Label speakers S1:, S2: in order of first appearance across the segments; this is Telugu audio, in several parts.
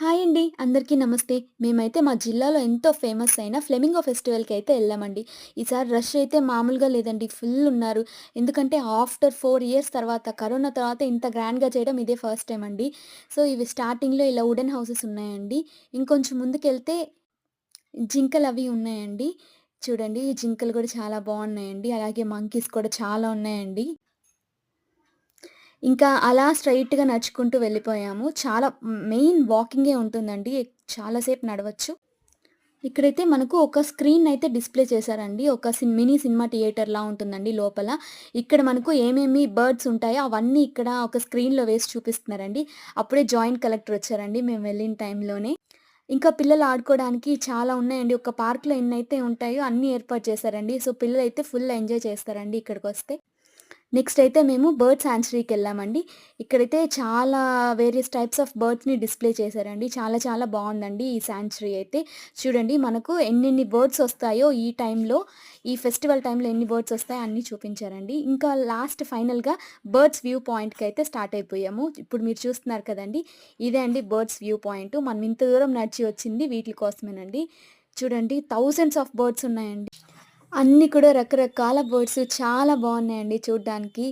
S1: హాయ్ అండి. అందరికీ నమస్తే. మేమైతే మా జిల్లాలో ఎంతో ఫేమస్ అయిన ఫ్లెమింగో ఫెస్టివల్‌కి అయితే వెళ్ళామండి ఈసారి రష్ అయితే మామూలుగా లేదండి. ఫుల్ ఉన్నారు. ఎందుకంటే ఆఫ్టర్ ఫోర్ ఇయర్స్ తర్వాత కరోనా తర్వాత ఇంత గ్రాండ్‌గా చేయడం ఇదే ఫస్ట్ టైం అండి. సో, ఇవి స్టార్టింగ్‌లో ఇలా వుడెన్ హౌసెస్ ఉన్నాయండి. ఇంకొంచెం ముందుకెళ్తే జింకలు అవి ఉన్నాయండి. చూడండి ఈ జింకలు కూడా చాలా బాగున్నాయండి అలాగే మంకీస్ కూడా చాలా ఉన్నాయండి. ఇంకా అలా స్ట్రెయిట్‌గా నడుచుకుంటూ వెళ్ళిపోయాము. చాలా మెయిన్ వాకింగే ఉంటుందండి. చాలాసేపు నడవచ్చు. ఇక్కడైతే మనకు ఒక స్క్రీన్ అయితే డిస్‌ప్లే చేశారండి. ఒక సిన్ మినీ సినిమా థియేటర్‌లా ఉంటుందండి లోపల. ఇక్కడ మనకు ఏమేమి బర్డ్స్ ఉంటాయో అవన్నీ ఇక్కడ ఒక స్క్రీన్‌లో వేసి చూపిస్తున్నారండి. అప్పుడే జాయింట్ కలెక్టర్ వచ్చారండి మేము వెళ్ళిన టైంలోనే. ఇంకా పిల్లలు ఆడుకోవడానికి చాలా ఉన్నాయండి. ఒక పార్క్‌లో ఎన్నైతే ఉంటాయో అన్నీ ఏర్పాటు చేశారండి. సో, పిల్లలు అయితే ఫుల్ ఎంజాయ్ చేస్తారండి ఇక్కడికి వస్తే నెక్స్ట్ అయితే మేము బర్డ్ సాంచురీకెళ్ళామండి. ఇక్కడైతే చాలా వేరియస్ టైప్స్ ఆఫ్ బర్డ్స్‌ని డిస్‌ప్లే చేశారండి. చాలా చాలా బాగుందండి ఈ శాంచురీ అయితే. చూడండి మనకు ఎన్నెన్ని బర్డ్స్ వస్తాయో ఈ టైంలో, ఈ ఫెస్టివల్ టైంలో ఎన్ని బర్డ్స్ వస్తాయో అన్నీ చూపించారండి. ఇంకా లాస్ట్ ఫైనల్‌గా బర్డ్స్ వ్యూ పాయింట్కి అయితే స్టార్ట్ అయిపోయాము. ఇప్పుడు మీరు చూస్తున్నారు కదండి ఇదే అండి బర్డ్స్ వ్యూ పాయింట్. మనం ఇంత దూరం నడిచి వచ్చింది వీటి కోసమేనండి. చూడండి థౌజండ్స్ ఆఫ్ బర్డ్స్ ఉన్నాయండి. అన్నీ కూడా రకరకాల బర్డ్స్ చాలా బాగున్నాయండి చూడ్డానికి.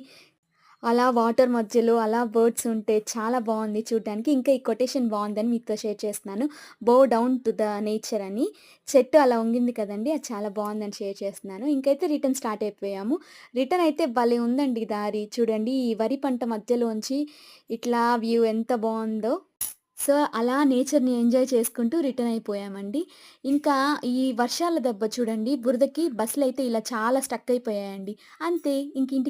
S1: అలా వాటర్ మధ్యలో అలా బర్డ్స్ ఉంటే చాలా బాగుంది చూడ్డానికి. ఇంకా ఈ కొటేషన్ బాగుందని మీతో షేర్ చేస్తున్నాను. బో డౌన్ టు ద నేచర్ అని. చెట్టు అలా వంగింది కదండి అది చాలా బాగుందని షేర్ చేస్తున్నాను. ఇంకైతే రిటర్న్ స్టార్ట్ అయిపోయాము. రిటర్న్ అయితే భలే ఉందండి దారి. చూడండి ఈ వరి పంట మధ్యలోంచి ఇట్లా వ్యూ ఎంత బాగుందో సో, అలా నేచర్‌ని ఎంజాయ్ చేసుకుంటూ రిటర్న్ అయిపోయామండి. ఇంకా ఈ వర్షాల దెబ్బ చూడండి బురదకి బస్సులు అయితే ఇలా చాలా స్టక్ అయిపోయాయండి. అంతే ఇంక ఇంటికి